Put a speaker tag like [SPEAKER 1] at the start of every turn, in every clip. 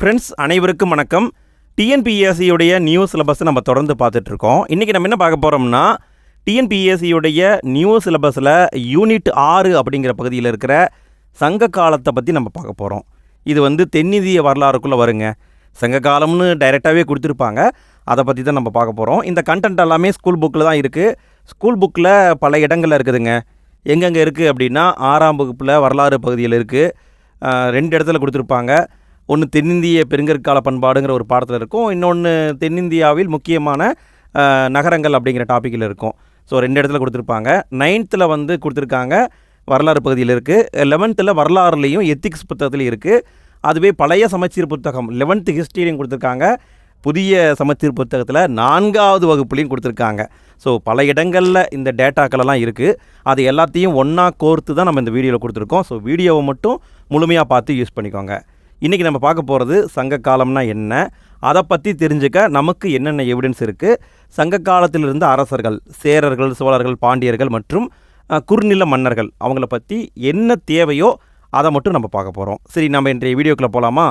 [SPEAKER 1] Friends அனைவருக்கும் வணக்கம். டிஎன்பிஎஸ்சியுடைய new syllabus நம்ம தொடர்ந்து பார்த்துட்ருக்கோம். இன்றைக்கி நம்ம என்ன பார்க்க போகிறோம்னா டிஎன்பிஎஸ்சியுடைய நியூ சிலபஸில் யூனிட் ஆறு அப்படிங்கிற பகுதியில் இருக்கிற சங்க காலத்தை பற்றி நம்ம பார்க்க போகிறோம் இது வந்து தென்னிந்திய வரலாறுக்குள்ளே வருங்க. சங்க காலம்னு டைரெக்டாகவே கொடுத்துருப்பாங்க. அதை பற்றி தான் நம்ம பார்க்க போகிறோம் இந்த கண்டென்ட் எல்லாமே ஸ்கூல் புக்கில் தான் இருக்குது ஸ்கூல் புக்கில் பல இடங்களில் இருக்குதுங்க. எங்கெங்கே இருக்குது அப்படின்னா ஆறாம் வகுப்பில் வரலாறு பகுதியில் இருக்குது ரெண்டு இடத்துல கொடுத்துருப்பாங்க. ஒன்று தென்னிந்திய பெருங்கற்கால பண்பாடுங்கிற ஒரு பாடத்தில் இருக்கும். இன்னொன்று தென்னிந்தியாவில் முக்கியமான நகரங்கள் அப்படிங்கிற டாப்பிக்கில் இருக்கும். ஸோ ரெண்டு இடத்துல கொடுத்துருப்பாங்க. நைன்த்தில் வந்து கொடுத்துருக்காங்க. வரலாறு பகுதியில் இருக்குது லெவன்த்தில் வரலாறுலேயும் எத்திக்ஸ் புத்தகத்துலையும் இருக்குது அதுவே பழைய சமச்சீர் புத்தகம். லெவன்த்து ஹிஸ்ட்ரியிலையும் கொடுத்துருக்காங்க. புதிய சமச்சீர் புத்தகத்தில் நான்காவது வகுப்புலையும் கொடுத்துருக்காங்க. ஸோ பல இடங்களில் இந்த டேட்டாக்களெல்லாம் இருக்குது அது எல்லாத்தையும் ஒன்றா கோர்த்து தான் நம்ம இந்த வீடியோவில் கொடுத்துருக்கோம். ஸோ வீடியோவை மட்டும் முழுமையாக பார்த்து யூஸ் பண்ணிக்கோங்க. இன்றைக்கி நம்ம பார்க்க போகிறது சங்க காலம்னா என்ன? அதை பற்றி தெரிஞ்சுக்க நமக்கு என்னென்ன எவிடன்ஸ் இருக்குது சங்க காலத்தில் இருந்த அரசர்கள் சேரர்கள் சோழர்கள் பாண்டியர்கள் மற்றும் குறுநில மன்னர்கள் அவங்கள பற்றி என்ன தேவையோ அதை மட்டும் நம்ம பார்க்க போகிறோம் சரி நம்ம இன்றைய வீடியோக்குள்ளே போகலாமா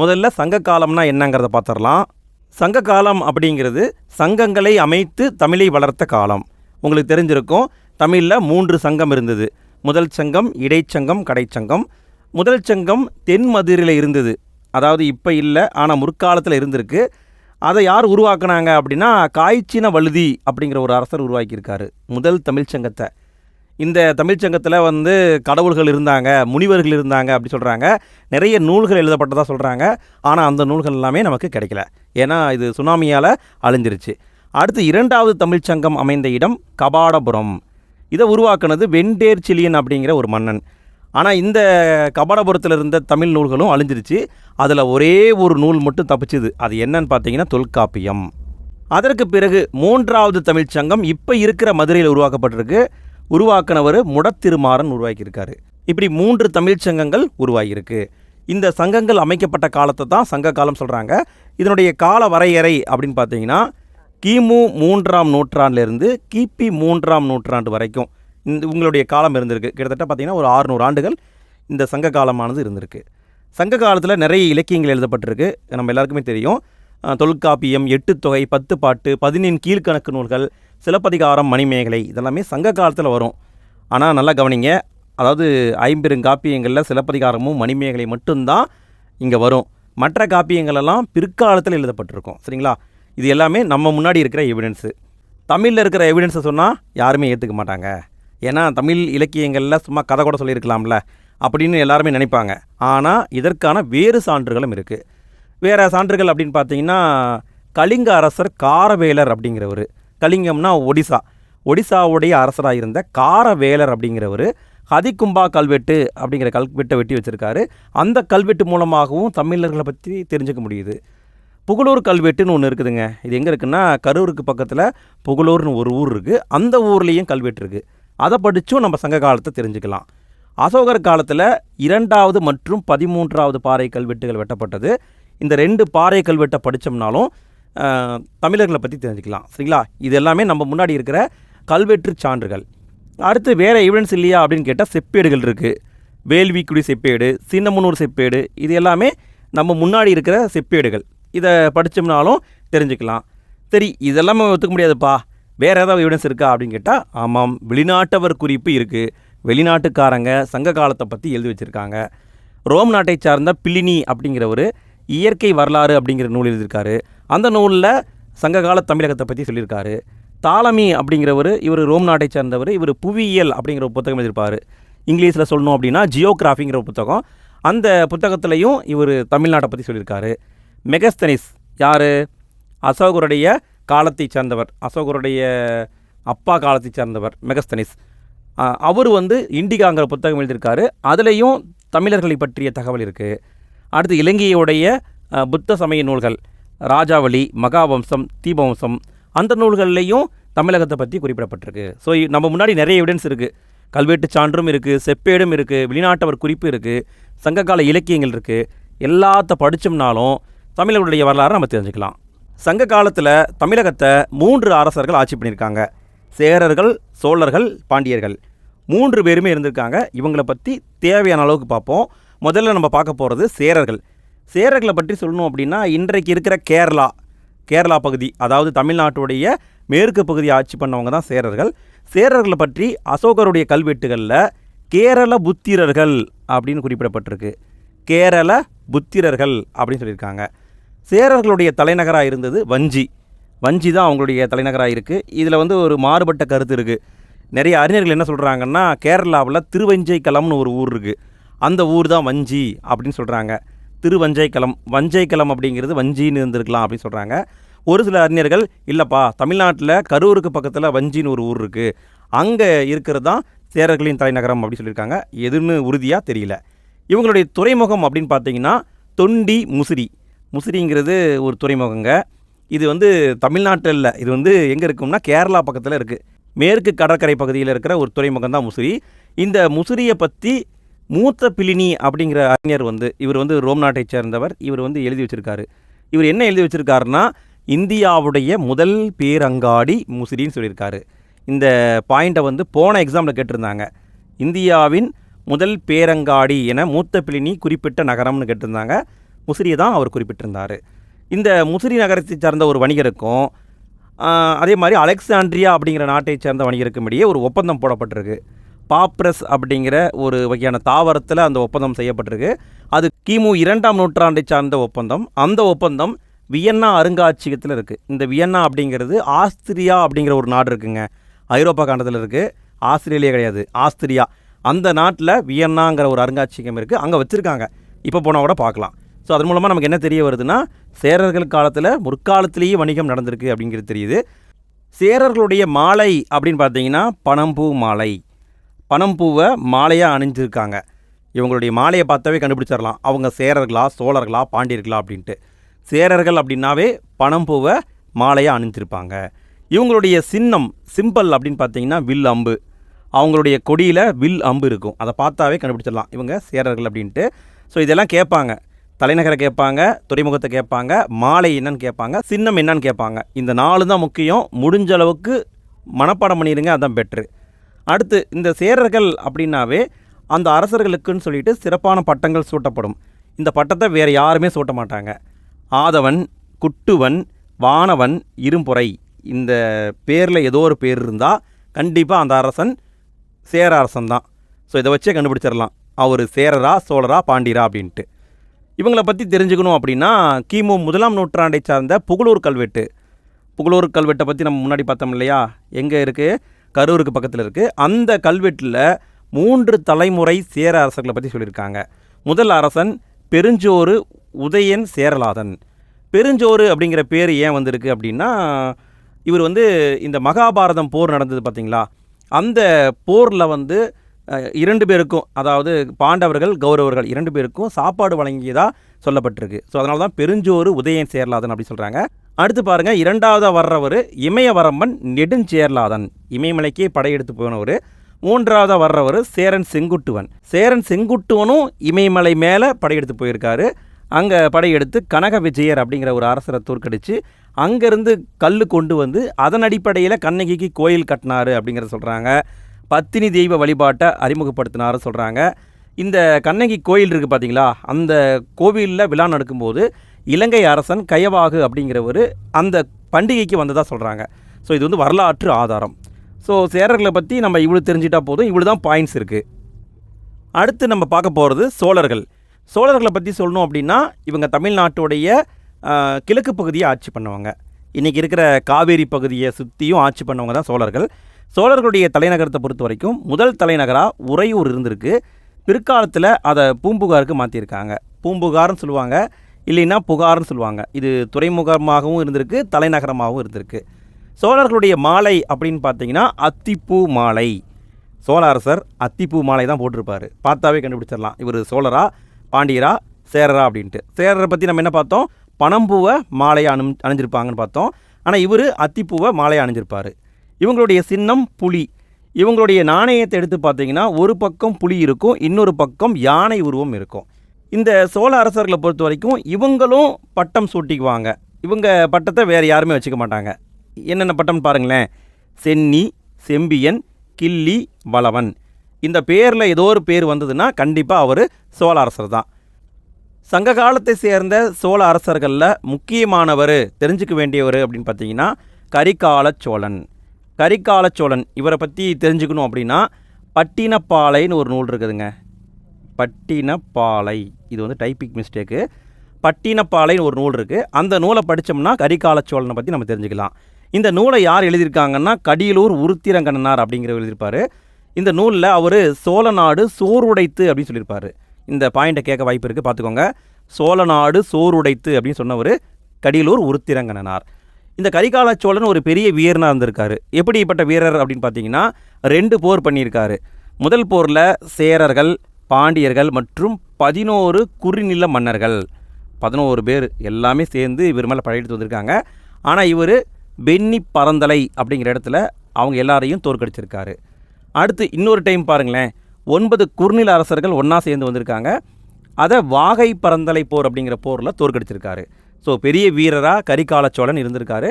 [SPEAKER 1] முதல்ல சங்க காலம்னா என்னங்கிறத பார்த்துடலாம். சங்க காலம் அப்படிங்கிறது சங்கங்களை அமைத்து தமிழை வளர்த்த காலம். உங்களுக்கு தெரிஞ்சிருக்கும் தமிழில் மூன்று சங்கம் இருந்தது. முதல் சங்கம் இடைச்சங்கம் கடைச்சங்கம். முதல் சங்கம் தென் மதுரையில் இருந்தது. அதாவது இப்போ இல்லை ஆனால் முற்காலத்தில் இருந்திருக்கு. அதை யார் உருவாக்குனாங்க அப்படின்னா காய்ச்சின வழுதி அப்படிங்கிற ஒரு அரசர் உருவாக்கியிருக்காரு முதல் தமிழ்ச்சங்கத்தை இந்த தமிழ்ச்சங்கத்தில் வந்து கடவுள்கள் இருந்தாங்க முனிவர்கள் இருந்தாங்க அப்படி சொல்கிறாங்க நிறைய நூல்கள் எழுதப்பட்டதாக சொல்கிறாங்க ஆனால் அந்த நூல்கள் எல்லாமே நமக்கு கிடைக்கல. ஏன்னா இது சுனாமியால் அழிஞ்சிருச்சு. அடுத்து இரண்டாவது தமிழ்ச்சங்கம் அமைந்த இடம் கபாடபுரம். இதை உருவாக்குனது வெண்டேர் சிலியன் அப்படிங்கிற ஒரு மன்னன். ஆனால் இந்த கபாடபுரத்தில் இருந்த தமிழ் நூல்களும் அழிஞ்சிருச்சு. அதில் ஒரே ஒரு நூல் மட்டும் தப்பிச்சுது. அது என்னன்னு பார்த்தீங்கன்னா தொல்காப்பியம். அதற்கு பிறகு மூன்றாவது தமிழ்ச் சங்கம் இப்போ இருக்கிற மதுரையில் உருவாக்கப்பட்டிருக்கு. உருவாக்கினவர் முடத்திருமாறன் உருவாக்கியிருக்காரு. இப்படி மூன்று தமிழ் சங்கங்கள் உருவாகியிருக்கு. இந்த சங்கங்கள் அமைக்கப்பட்ட காலத்தை தான் சங்க காலம் சொல்கிறாங்க இதனுடைய கால வரையறை அப்படின்னு பார்த்தீங்கன்னா கிமு மூன்றாம் நூற்றாண்டிலிருந்து கிபி மூன்றாம் நூற்றாண்டு வரைக்கும். இந்த உங்களுடைய காலம் இருந்திருக்கு. கிட்டத்தட்ட பார்த்தீங்கன்னா ஒரு 600 ஆண்டுகள் இந்த சங்க காலமானது இருந்திருக்கு. சங்க காலத்தில் நிறைய இலக்கியங்கள் எழுதப்பட்டிருக்கு. நம்ம எல்லாருக்குமே தெரியும். தொல்காப்பியம் எட்டு தொகை பத்து பாட்டு பதினெண் கீழ்க்கணக்கு நூல்கள் சிலப்பதிகாரம் மணிமேகலை இதெல்லாமே சங்க காலத்தில் வரும். ஆனால் நல்லா கவனிங்க. அதாவது ஐம்பெருங்காப்பியங்களில் சிலப்பதிகாரமும் மணிமேகலை மட்டும்தான் இங்கே வரும். மற்ற காப்பியங்களெல்லாம் பிற்காலத்தில் எழுதப்பட்டிருக்கும். சரிங்களா? இது எல்லாமே நம்ம முன்னாடி இருக்கிற எவிடன்ஸு தமிழில் இருக்கிற எவிடன்ஸை சொன்னால் யாருமே ஏற்றுக்க மாட்டாங்க. ஏன்னா தமிழ் இலக்கியங்களில் சும்மா கதை கூட சொல்லியிருக்கலாம்ல அப்படின்னு எல்லாருமே நினைப்பாங்க. ஆனால் இதற்கான வேறு சான்றுகளும் இருக்குது வேறு சான்றுகள் அப்படின்னு பார்த்தீங்கன்னா கலிங்க அரசர் காரவேலர் அப்படிங்கிறவர். கலிங்கம்னா ஒடிசா. ஒடிசாவுடைய அரசராக இருந்த காரவேலர் அப்படிங்கிறவர் ஹதிகும்பா கல்வெட்டு அப்படிங்கிற கல்வெட்டை வெட்டி வச்சுருக்காரு. அந்த கல்வெட்டு மூலமாகவும் தமிழர்களை பற்றி தெரிஞ்சுக்க முடியுது. புகழூர் கல்வெட்டுன்னு ஒன்று இருக்குதுங்க. இது எங்கே இருக்குன்னா கரூருக்கு பக்கத்தில் புகழூர்னு ஒரு ஊர் இருக்குது அந்த ஊர்லேயும் கல்வெட்டு இருக்குது அதை படித்தும் நம்ம சங்க காலத்தை தெரிஞ்சுக்கலாம். அசோகர் காலத்தில் இரண்டாவது மற்றும் பதிமூன்றாவது பாறை கல்வெட்டுகள் வெட்டப்பட்டது. இந்த ரெண்டு பாறை கல்வெட்டை படித்தோம்னாலும் தமிழர்களை பற்றி தெரிஞ்சுக்கலாம். சரிங்களா? இது எல்லாமே நம்ம முன்னாடி இருக்கிற கல்வெட்டு சான்றுகள். அடுத்து வேறு எவிடன்ஸ் இல்லையா அப்படின்னு கேட்டால் செப்பேடுகள் இருக்குது வேள்விக்குடி செப்பேடு சின்னமனூர் செப்பேடு இது எல்லாமே நம்ம முன்னாடி இருக்கிற செப்பேடுகள். இதை படித்தோம்னாலும் தெரிஞ்சுக்கலாம். சரி இதெல்லாமே ஒத்துக்க முடியாதுப்பா. வேறு ஏதாவது எவிடன்ஸ் இருக்கா அப்படின்னு கேட்டால் ஆமாம் வெளிநாட்டவர் குறிப்பு இருக்குது வெளிநாட்டுக்காரங்க சங்க காலத்தை பற்றி எழுதி வச்சுருக்காங்க. ரோம் நாட்டை சார்ந்த பிலினி அப்படிங்கிறவர் இயற்கை வரலாறு அப்படிங்கிற நூல் எழுதியிருக்காரு. அந்த நூலில் சங்ககால தமிழகத்தை பற்றி சொல்லியிருக்காரு. தாலமி அப்படிங்கிறவர் இவர் ரோம் நாட்டை சார்ந்தவர் இவர் புவியியல் அப்படிங்கிற ஒரு புத்தகம் எழுதியிருப்பார். இங்கிலீஷில் சொல்லணும் அப்படின்னா ஜியோகிராஃபிங்கிற ஒரு புத்தகம். அந்த புத்தகத்துலேயும் இவர் தமிழ்நாட்டை பற்றி சொல்லியிருக்காரு. மெகஸ்தனிஸ் யார்? அசோகருடைய காலத்தை சார்ந்தவர் அசோகருடைய அப்பா காலத்தை சார்ந்தவர் மெகஸ்தனிஸ். அவர் வந்து இண்டிகாங்கிற புத்தகம் எழுதியிருக்காரு. அதுலேயும் தமிழர்களை பற்றிய தகவல் இருக்குது அடுத்து இலங்கையுடைய புத்த சமய நூல்கள் ராஜாவளி மகாவம்சம் தீபவம்சம் அந்த நூல்கள்லேயும் தமிழகத்தை பற்றி குறிப்பிடப்பட்டிருக்கு. ஸோ நம்ம முன்னாடி நிறைய எவிடன்ஸ் இருக்குது கல்வெட்டு சான்றும் இருக்குது செப்பேடும் இருக்குது வெளிநாட்டவர் குறிப்பு இருக்குது சங்ககால இலக்கியங்கள் இருக்குது எல்லாத்த படித்தோம்னாலும் தமிழர்களுடைய வரலாறை நம்ம தெரிஞ்சுக்கலாம். சங்க காலத்தில் தமிழகத்தை மூன்று அரசர்கள் ஆட்சி பண்ணியிருக்காங்க. சேரர்கள் சோழர்கள் பாண்டியர்கள். மூன்று பேருமே இருந்திருக்காங்க. இவங்களை பற்றி தேவையான அளவுக்கு பார்ப்போம். முதல்ல நம்ம பார்க்க போகிறது சேரர்கள். சேரர்களை பற்றி சொல்லணும் அப்படின்னா இன்றைக்கு இருக்கிற கேரளா கேரளா பகுதி அதாவது தமிழ்நாட்டுடைய மேற்கு பகுதி ஆட்சி பண்ணவங்க தான் சேரர்கள். சேரர்களை பற்றி அசோகருடைய கல்வெட்டுகளில் கேரள புத்திரர்கள் அப்படின்னு குறிப்பிடப்பட்டிருக்கு. கேரள புத்திரர்கள் அப்படின்னு சொல்லியிருக்காங்க. சேரர்களுடைய தலைநகராக இருந்தது வஞ்சி. வஞ்சி தான் அவங்களுடைய தலைநகராக இருக்குது இதில் வந்து ஒரு மாறுபட்ட கருத்து இருக்குது நிறைய அறிஞர்கள் என்ன சொல்கிறாங்கன்னா கேரளாவில் திருவஞ்சைக்களம்னு ஒரு ஊர் இருக்குது அந்த ஊர் தான் வஞ்சி அப்படின்னு சொல்கிறாங்க திருவஞ்சைக்களம் வஞ்சைக்களம் அப்படிங்கிறது வஞ்சின்னு இருந்திருக்கலாம் அப்படின்னு சொல்கிறாங்க ஒரு சில அறிஞர்கள் இல்லைப்பா தமிழ்நாட்டில் கரூருக்கு பக்கத்தில் வஞ்சின்னு ஒரு ஊர் இருக்குது அங்கே இருக்கிறது தான் சேரர்களின் தலைநகரம் அப்படின்னு சொல்லியிருக்காங்க. எதுன்னு உறுதியாக தெரியல. இவங்களுடைய துறைமுகம் அப்படின்னு பார்த்தீங்கன்னா தொண்டி முசிறி. முசிறிங்கிறது ஒரு துறைமுகங்க. இது வந்து தமிழ்நாட்டில் இல்லை. இது வந்து எங்கே இருக்கும்னா கேரளா பக்கத்தில் இருக்குது மேற்கு கடற்கரை பகுதியில் இருக்கிற ஒரு துறைமுகம் தான் முசிறி. இந்த முசிறியை பற்றி மூத்த பிளினி அப்படிங்கிற அறிஞர் வந்து இவர் வந்து ரோம் நாட்டைச் சேர்ந்தவர். இவர் வந்து எழுதி வச்சிருக்காரு. இவர் என்ன எழுதி வச்சிருக்காருன்னா இந்தியாவுடைய முதல் பேரங்காடி முசிறின்னு சொல்லியிருக்காரு. இந்த பாயிண்ட்டை வந்து போன எக்ஸாமில் கேட்டிருந்தாங்க. இந்தியாவின் முதல் பேரங்காடி என மூத்த பிளினி குறிப்பிட்ட நகரம்னு கேட்டிருந்தாங்க. முசிறியை தான் அவர் குறிப்பிட்டிருந்தார். இந்த முசிறி நகரத்தை சார்ந்த ஒரு வணிகருக்கும் அதே மாதிரி அலெக்சாண்ட்ரியா அப்படிங்கிற நாட்டை சேர்ந்த வணிகருக்கும் இடையே ஒரு ஒப்பந்தம் போடப்பட்டிருக்கு. பாப்ரஸ் அப்படிங்கிற ஒரு வகையான தாவரத்தில் அந்த ஒப்பந்தம் செய்யப்பட்டிருக்கு. அது கிமு இரண்டாம் நூற்றாண்டை சார்ந்த ஒப்பந்தம். அந்த ஒப்பந்தம் வியன்னா அருங்காட்சியகத்தில் இருக்குது இந்த வியன்னா அப்படிங்கிறது ஆஸ்திரியா அப்படிங்கிற ஒரு நாடு இருக்குங்க. ஐரோப்பா காண்டத்தில் இருக்குது ஆஸ்திரேலியா கிடையாது ஆஸ்திரியா. அந்த நாட்டில் வியன்னாங்கிற ஒரு அருங்காட்சியகம் இருக்குது அங்கே வச்சுருக்காங்க. இப்போ போனால் கூட பார்க்கலாம் ஸோ அதன் மூலமாக நமக்கு என்ன தெரிய வருதுன்னா சேரர்கள் காலத்தில் முற்காலத்திலேயே வணிகம் நடந்திருக்கு அப்படிங்கிறது தெரியுது. சேரர்களுடைய மாலை அப்படின்னு பார்த்தீங்கன்னா பனம்பூ மாலை. பனம்பூவை மாலையாக அணிஞ்சிருக்காங்க. இவங்களுடைய மாலையை பார்த்தாவே கண்டுபிடிச்சிடலாம். அவங்க சேரர்களா சோழர்களா பாண்டியர்களா அப்படின்ட்டு. சேரர்கள் அப்படின்னாவே பனம்பூவை மாலையாக அணிஞ்சிருப்பாங்க. இவங்களுடைய சின்னம் சிம்பல் அப்படின்னு பார்த்தீங்கன்னா வில் அம்பு. அவங்களுடைய கொடியில் வில் அம்பு இருக்கும். அதை பார்த்தாவே கண்டுபிடிச்சிடலாம். இவங்க சேரர்கள் அப்படின்ட்டு. ஸோ இதெல்லாம் கேட்பாங்க. தலைநகரை கேட்பாங்க துறைமுகத்தை கேட்பாங்க மாலை என்னன்னு கேட்பாங்க சின்னம் என்னன்னு கேட்பாங்க. இந்த நாலு தான் முக்கியம். முடிஞ்ச அளவுக்கு மனப்பாடம் பண்ணிடுங்க அதான் பெட்ரு அடுத்து இந்த சேரர்கள் அப்படின்னாவே அந்த அரசர்களுக்குன்னு சொல்லிட்டு சிறப்பான பட்டங்கள் சூட்டப்படும். இந்த பட்டத்தை வேறு யாருமே சூட்ட மாட்டாங்க. ஆதவன் குட்டுவன் வானவன் இரும்புரை இந்த பேரில் ஏதோ ஒரு பேர் இருந்தால் கண்டிப்பாக அந்த அரசன் சேர அரசன் தான். ஸோ இதை வச்சே கண்டுபிடிச்சிடலாம். அவர் சேரரா சோழரா பாண்டியரா அப்படின்ட்டு. இவங்களை பற்றி தெரிஞ்சுக்கணும் அப்படின்னா கிமு முதலாம் நூற்றாண்டை சார்ந்த புகழூர் கல்வெட்டு. புகழூர் கல்வெட்டை பற்றி நம்ம முன்னாடி பார்த்தோம் இல்லையா? எங்கே இருக்குது கரூருக்கு பக்கத்தில் இருக்குது அந்த கல்வெட்டில் மூன்று தலைமுறை சேர அரசர்களை பற்றி சொல்லியிருக்காங்க. முதல் அரசன் பெருஞ்சோறு உதயன் சேரலாதன். பெருஞ்சோறு அப்படிங்கிற பேர் ஏன் வந்திருக்கு அப்படின்னா இவர் வந்து இந்த மகாபாரதம் போர் நடந்தது பார்த்திங்களா? அந்த போரில் வந்து இரண்டு பேருக்கும் அதாவது பாண்டவர்கள் கௌரவர்கள் இரண்டு பேருக்கும் சாப்பாடு வழங்கியதாக சொல்லப்பட்டிருக்கு. ஸோ அதனால தான் பெருஞ்சோறு உதயன் சேர்லாதன் அப்படி சொல்கிறாங்க அடுத்து பாருங்கள் இரண்டாவதாக வர்றவர் இமயவரம்பன் நெடுஞ்சேர்லாதன் இமயமலைக்கே படையெடுத்து போனவர். மூன்றாவதாக வர்றவர் சேரன் செங்குட்டுவன். சேரன் செங்குட்டுவனும் இமயமலை மேலே படையெடுத்து போயிருக்காரு. அங்கே படையெடுத்து கனக விஜயர் அப்படிங்கிற ஒரு அரசரை தோற்கடிச்சு அங்கேருந்து கல் கொண்டு வந்து அதன் அடிப்படையில் கண்ணகிக்கு கோயில் கட்டினாரு அப்படிங்கிறத சொல்கிறாங்க பத்தினி தெய்வ வழிபாட்டை அறிமுகப்படுத்தினாரு சொல்கிறாங்க இந்த கண்ணகி கோயில் இருக்குது பார்த்தீங்களா அந்த கோவிலில் விழா நடக்கும்போது இலங்கை அரசன் கயவாகு அப்படிங்கிறவர் அந்த பண்டிகைக்கு வந்ததாக சொல்கிறாங்க ஸோ இது வந்து வரலாற்று ஆதாரம். ஸோ சேரர்களை பற்றி நம்ம இவ்வளோ தெரிஞ்சிட்டா போதும். இவ்வளோ தான் பாயிண்ட்ஸ் இருக்குது அடுத்து நம்ம பார்க்க போகிறது சோழர்கள். சோழர்களை பற்றி சொல்லணும் அப்படின்னா இவங்க தமிழ்நாட்டுடைய கிழக்கு பகுதியை ஆட்சி பண்ணுவாங்க. இன்றைக்கி இருக்கிற காவேரி பகுதியை சுற்றியும் ஆட்சி பண்ணவங்க தான் சோழர்கள். சோழர்களுடைய தலைநகரத்தை பொறுத்த வரைக்கும் முதல் தலைநகராக உறையூர் இருந்திருக்கு. பிற்காலத்தில் அதை பூம்புகாருக்கு மாற்றியிருக்காங்க பூம்புகார்னு சொல்லுவாங்க. இல்லைன்னா புகார்னு சொல்லுவாங்க. இது துறைமுகமாகவும் இருந்திருக்கு தலைநகரமாகவும் இருந்திருக்கு. சோழர்களுடைய மாலை அப்படின்னு பார்த்தீங்கன்னா அத்திப்பூ மாலை. சோழ அரசர் அத்திப்பூ மாலை தான் போட்டிருப்பார். பார்த்தாவே கண்டுபிடிச்சிடலாம். இவர் சோழரா பாண்டியரா சேரரா அப்படின்ட்டு. சேரரை பற்றி நம்ம என்ன பார்த்தோம்? பனம்பூவை மாலையை அணி அணிஞ்சிருப்பாங்கன்னு பார்த்தோம். ஆனால் இவர் அத்திப்பூவை மாலையை அணிஞ்சிருப்பார். இவங்களுடைய சின்னம் புலி. இவங்களுடைய நாணயத்தை எடுத்து பார்த்தீங்கன்னா ஒரு பக்கம் புலி இருக்கும் இன்னொரு பக்கம் யானை உருவம் இருக்கும். இந்த சோழ அரசர்களை பொறுத்த வரைக்கும் இவங்களும் பட்டம் சூட்டிக்குவாங்க. இவங்க பட்டத்தை வேறு யாருமே வச்சுக்க மாட்டாங்க. என்னென்ன பட்டம் பாருங்களேன். சென்னி செம்பியன் கிள்ளி வளவன். இந்த பேரில் ஏதோ ஒரு பேர் வந்ததுன்னா கண்டிப்பாக அவர் சோழ அரசர் தான். சங்க காலத்தை சேர்ந்த சோழ அரசர்களில் முக்கியமானவர் தெரிஞ்சுக்க வேண்டியவர் அப்படின்னு பார்த்தீங்கன்னா கரிகால சோழன். கரிகாலச்சோழன் இவரை பற்றி தெரிஞ்சுக்கணும் அப்படின்னா பட்டினப்பாலைன்னு ஒரு நூல் இருக்குதுங்க. பட்டினப்பாலை இது வந்து டைப்பிக் மிஸ்டேக்கு பட்டினப்பாலைன்னு ஒரு நூல் இருக்குது அந்த நூலை படித்தோம்னா கரிகாலச்சோழனை பற்றி நம்ம தெரிஞ்சுக்கலாம். இந்த நூலை யார் எழுதியிருக்காங்கன்னா கடியலூர் உருத்திரங்கண்ணனார் அப்படிங்கிற எழுதியிருப்பார். இந்த நூலில் அவர் சோழ நாடு சோறுடைத்து அப்படின்னு சொல்லியிருப்பார். இந்த பாயிண்ட்டை கேட்க வாய்ப்பு இருக்குது பார்த்துக்கோங்க. சோழ நாடு சோறுடைத்து அப்படின்னு சொன்னவர் கடியலூர் உருத்திரங்கண்ணனார். இந்த கரிகால சோழன் ஒரு பெரிய வீரனாக இருந்திருக்காரு. எப்படிப்பட்ட வீரர் அப்படின்னு பார்த்தீங்கன்னா ரெண்டு போர் பண்ணியிருக்காரு. முதல் போரில் சேரர்கள் பாண்டியர்கள் மற்றும் பதினோரு குறிநில மன்னர்கள். பதினோரு பேர் எல்லாமே சேர்ந்து இவர் மேலே படையெடுத்து வந்திருக்காங்க. ஆனால் இவர் பென்னி பரந்தலை அப்படிங்கிற இடத்துல அவங்க எல்லாரையும் தோற்கடிச்சிருக்காரு. அடுத்து இன்னொரு டைம் பாருங்களேன். ஒன்பது குறுநில அரசர்கள் ஒன்றா சேர்ந்து வந்திருக்காங்க. அதை வாகை பரந்தலை போர் அப்படிங்கிற போரில் தோற்கடிச்சிருக்காரு. ஸோ பெரிய வீரராக கரிகால சோழன் இருந்திருக்காரு.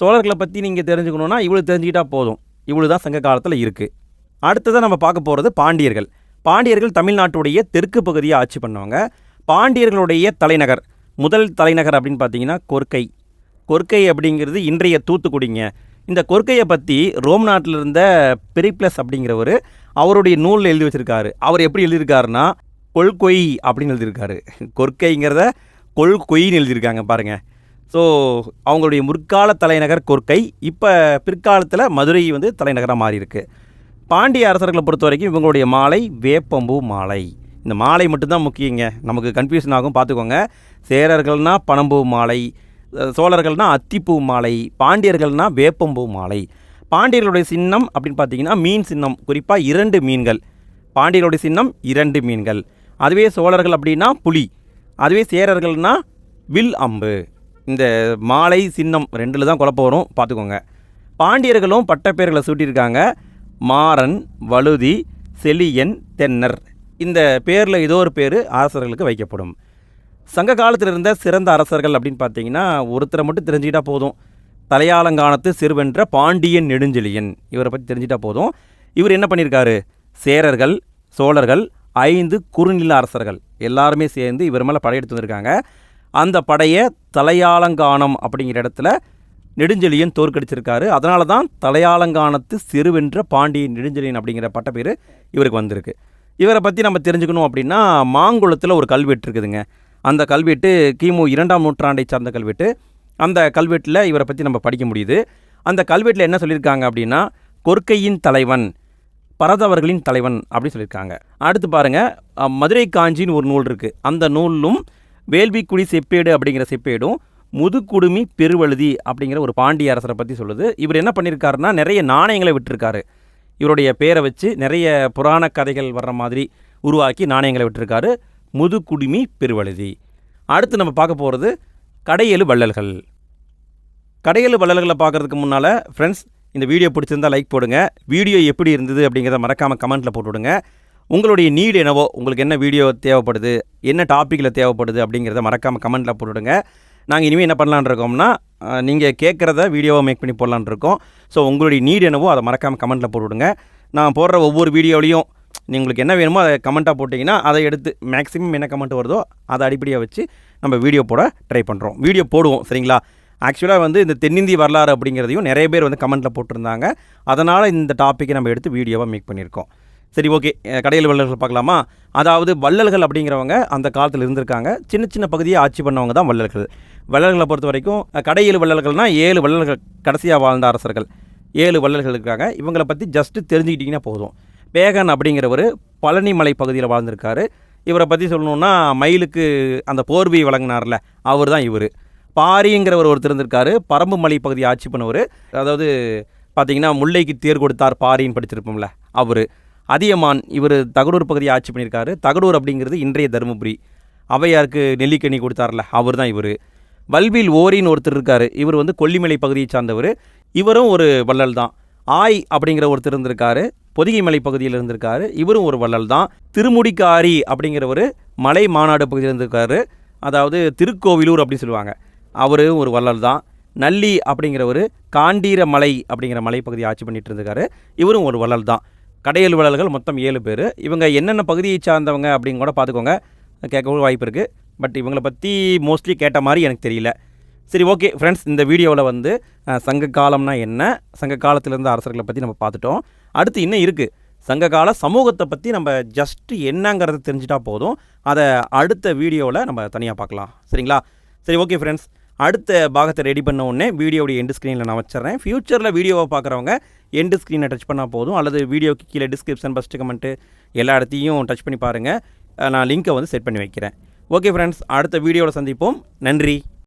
[SPEAKER 1] சோழர்களை பற்றி நீங்கள் தெரிஞ்சுக்கணுன்னா இவ்வளோ தெரிஞ்சுக்கிட்டால் போதும். இவ்வளோ தான் சங்க காலத்தில் இருக்குது அடுத்ததாக நம்ம பார்க்க போகிறது பாண்டியர்கள். பாண்டியர்கள் தமிழ்நாட்டுடைய தெற்கு பகுதியை ஆட்சி பண்ணுவாங்க. பாண்டியர்களுடைய தலைநகர் முதல் தலைநகர் அப்படின்னு பார்த்தீங்கன்னா கொர்க்கை. கொர்க்கை அப்படிங்கிறது இன்றைய தூத்துக்குடிங்க. இந்த கொர்க்கையை பற்றி ரோம் நாட்டில் இருந்த பெரிப்ளஸ் அப்படிங்கிறவர் அவருடைய நூலில் எழுதி வச்சிருக்காரு. அவர் எப்படி எழுதியிருக்காருன்னா கொள்கொய் அப்படின்னு எழுதியிருக்காரு. கொர்க்கைங்கிறத கொள்கொயின்னு எழுதியிருக்காங்க பாருங்கள் ஸோ அவங்களுடைய முற்கால தலைநகர் கொற்கை இப்போ பிற்காலத்தில் மதுரை வந்து தலைநகராக மாறியிருக்கு. பாண்டிய அரசர்களை பொறுத்த வரைக்கும் இவங்களுடைய மாலை வேப்பம்பூ மாலை. இந்த மாலை மட்டும்தான் முக்கியங்க. நமக்கு கன்ஃபியூஷன் ஆகும். பார்த்துக்கோங்க. சேரர்கள்னால் பனம்பூ மாலை சோழர்கள்னால் அத்திப்பூ மாலை பாண்டியர்கள்னால் வேப்பம்பூ மாலை. பாண்டியர்களுடைய சின்னம் அப்படின்னு பார்த்தீங்கன்னா மீன் சின்னம். குறிப்பாக இரண்டு மீன்கள். பாண்டியர்களுடைய சின்னம் இரண்டு மீன்கள். அதுவே சோழர்கள் அப்படின்னா புலி. அதுவே சேரர்கள்னா வில் அம்பு. இந்த மாலை சின்னம் ரெண்டில் தான் குழப்பம் வரும். பார்த்துக்கோங்க. பாண்டியர்களும் பட்டப்பேர்களை சூட்டியிருக்காங்க. மாறன் வழுதி செலியன் தென்னர். இந்த பேரில் ஏதோ ஒரு பேர் அரசர்களுக்கு வைக்கப்படும். சங்க காலத்தில் இருந்த சிறந்த அரசர்கள் அப்படின்னு பார்த்தீங்கன்னா ஒருத்தரை மட்டும் தெரிஞ்சுக்கிட்டா போதும். தலையாலங்கானத்து சிறுவென்ற பாண்டியன் நெடுஞ்செழியன். இவரை பற்றி தெரிஞ்சிட்டா போதும். இவர் என்ன பண்ணியிருக்காரு? சேரர்கள் சோழர்கள் ஐந்து குறுநில அரசர்கள் எல்லாருமே சேர்ந்து இவர் மேலே படையெடுத்து வந்திருக்காங்க. அந்த படையை தலையாலங்கானம் அப்படிங்கிற இடத்துல நெடுஞ்செழியன் தோற்கடிச்சிருக்காரு. அதனால தான் தலையாலங்கானத்து சிறுவென்ற பாண்டியன் நெடுஞ்செழியன் அப்படிங்கிற பட்டப்பேர் இவருக்கு வந்திருக்கு. இவரை பற்றி நம்ம தெரிஞ்சுக்கணும் அப்படின்னா மாங்குளத்தில் ஒரு கல்வெட்டு இருக்குதுங்க. அந்த கல்வெட்டு கிமு இரண்டாம் நூற்றாண்டை சார்ந்த கல்வெட்டு. அந்த கல்வெட்டில் இவரை பற்றி நம்ம படிக்க முடியுது. அந்த கல்வெட்டில் என்ன சொல்லியிருக்காங்க அப்படின்னா கொற்கையின் தலைவன் பரதவர்களின் தலைவன் அப்படின்னு சொல்லியிருக்காங்க. அடுத்து பாருங்கள் மதுரை காஞ்சின்னு ஒரு நூல் இருக்குது அந்த நூலும் வேள்விக்குடி செப்பேடு அப்படிங்கிற செப்பேடும் முதுகுடுமி பெருவழுதி அப்படிங்கிற ஒரு பாண்டிய அரசரை பற்றி சொல்லுது. இவர் என்ன பண்ணியிருக்காருன்னா நிறைய நாணயங்களை விட்டுருக்காரு. இவருடைய பேரை வச்சு நிறைய புராண கதைகள் வர்ற மாதிரி உருவாக்கி நாணயங்களை விட்டுருக்காரு. முதுகுடுமி பெருவழுதி. அடுத்து நம்ம பார்க்க போகிறது கடையெழு வள்ளல்கள். கடையெழு வள்ளல்களை பார்க்குறதுக்கு முன்னால் ஃப்ரெண்ட்ஸ் இந்த வீடியோ பிடிச்சிருந்தா லைக் போடுங்க. வீடியோ எப்படி இருந்தது அப்படிங்கிறத மறக்காமல் கமெண்ட்டில் போட்டு விடுங்க உங்களுடைய நீடு என்னவோ உங்களுக்கு என்ன வீடியோ தேவைப்படுது என்ன டாப்பிக்கில் தேவைப்படுது அப்படிங்கிறத மறக்காமல் கமெண்ட்டில் போட்டுவிடுங்க. நாங்கள் இனிமேல் என்ன பண்ணலான்ருக்கோம்னா நீங்கள் கேட்குறத வீடியோவை மேக் பண்ணி போடலான்னு இருக்கோம். ஸோ உங்களுடைய நீடு என்னவோ அதை மறக்காமல் கமெண்ட்டில் போட்டுவிடுங்க. நான் போடுற ஒவ்வொரு வீடியோலையும் உங்களுக்கு என்ன வேணுமோ அதை கமெண்ட்டாக போட்டிங்கன்னா அதை எடுத்து மேக்ஸிமம் என்ன கமெண்ட் வருதோ அதை அடிப்படையாக வச்சு நம்ம வீடியோ போட ட்ரை பண்ணுறோம் வீடியோ போடுவோம் சரிங்களா? ஆக்சுவலாக வந்து இந்த தென்னிந்திய வரலாறு அப்படிங்கிறதையும் நிறைய பேர் வந்து கமெண்ட்டில் போட்டிருந்தாங்க. அதனால் இந்த டாப்பிக்கை நம்ம எடுத்து வீடியோவாக மேக் பண்ணியிருக்கோம். சரி ஓகே கடையில் வள்ளல்கள் பார்க்கலாமா? அதாவது வள்ளல்கள் அப்படிங்கிறவங்க அந்த காலத்தில் இருந்திருக்காங்க. சின்ன சின்ன பகுதியை ஆட்சி பண்ணவங்க தான் வள்ளல்கள். வள்ளல்களை பொறுத்த வரைக்கும் கடையில் வள்ளல்கள்னால் ஏழு வள்ளல்கள் கடைசியாக வாழ்ந்த அரசர்கள். ஏழு வள்ளல்கள் இருக்காங்க. இவங்களை பற்றி ஜஸ்ட்டு தெரிஞ்சுக்கிட்டிங்கன்னா போதும். பேகன் அப்படிங்கிறவர் பழனிமலை பகுதியில் வாழ்ந்திருக்காரு. இவரை பற்றி சொல்லணுன்னா மயிலுக்கு அந்த போர்வை வழங்கினார்ல. அவர் தான் இவர். பாரிங்கிறவர் ஒருத்தர் இருந்திருக்காரு. பரம்பு மலை பகுதியை ஆட்சி பண்ணவர். அதாவது பார்த்தீங்கன்னா முல்லைக்கு தேர் கொடுத்தார் பாரின்னு படிச்சிருப்போம்ல அவர். அதியமான் இவர் தகடூர் பகுதியை ஆட்சி பண்ணியிருக்காரு. தகடூர் அப்படிங்கிறது இன்றைய தருமபுரி. அவையாருக்கு நெல்லிக்கனி கொடுத்தார்ல அவர் தான் இவர். வல்வில் ஓரின்னு ஒருத்தர் இருக்கார். இவர் வந்து கொல்லிமலை பகுதியை சார்ந்தவர். இவரும் ஒரு வள்ளல் தான் ஆய் அப்படிங்கிற ஒருத்தர் இருந்திருக்காரு. பொதிகை மலை பகுதியில் இருந்திருக்காரு. இவரும் ஒரு வள்ளல் தான் திருமுடிக்காரி அப்படிங்கிறவர் மலை மாநாடு பகுதியில் இருந்திருக்காரு. அதாவது திருக்கோவிலூர் அப்படின்னு சொல்லுவாங்க. அவர் ஒரு வள்ளல் தான். நல்லி அப்படிங்கிறவர் காண்டீர மலை அப்படிங்கிற மலைப்பகுதியை ஆட்சி பண்ணிகிட்டு இருந்திருக்காரு இவரும் ஒரு வள்ளல் தான். கடையல் வள்ளல்கள் மொத்தம் ஏழு பேர். இவங்க என்னென்ன பகுதியை சார்ந்தவங்க அப்படின்னு கூட பார்த்துக்கோங்க. கேட்கவும் வாய்ப்பு இருக்குது பட் இவங்களை பற்றி மோஸ்ட்லி கேட்ட மாதிரி எனக்கு தெரியல. சரி ஓகே ஃப்ரெண்ட்ஸ் இந்த வீடியோவில் வந்து சங்க காலம்னா என்ன? சங்க காலத்திலேருந்து அரசர்களை பற்றி நம்ம பார்த்துட்டோம். அடுத்து இன்னும் இருக்குது சங்ககால சமூகத்தை பற்றி நம்ம ஜஸ்ட்டு என்னங்கிறத தெரிஞ்சிட்டா போதும். அதை அடுத்த வீடியோவில் நம்ம தனியாக பார்க்கலாம். சரிங்களா? சரி ஓகே ஃப்ரெண்ட்ஸ். அடுத்த பாகத்தை ரெடி பண்ண உடனே வீடியோடைய எண்டு ஸ்க்ரீனில் நான் வச்சிடுறேன். ஃப்யூச்சரில் வீடியோவை பார்க்குறவங்க எண்டு ஸ்க்ரீனை டச் பண்ணால் போதும். அல்லது வீடியோக்கு கீழே டிஸ்கிரிப்ஷன் ஃபஸ்ட்டு கமெண்ட்டு எல்லா இடத்தையும் டச் பண்ணி பாருங்கள் நான் லிங்க்கை வந்து செட் பண்ணி வைக்கிறேன். ஓகே ஃப்ரெண்ட்ஸ் அடுத்த வீடியோவில் சந்திப்போம். நன்றி.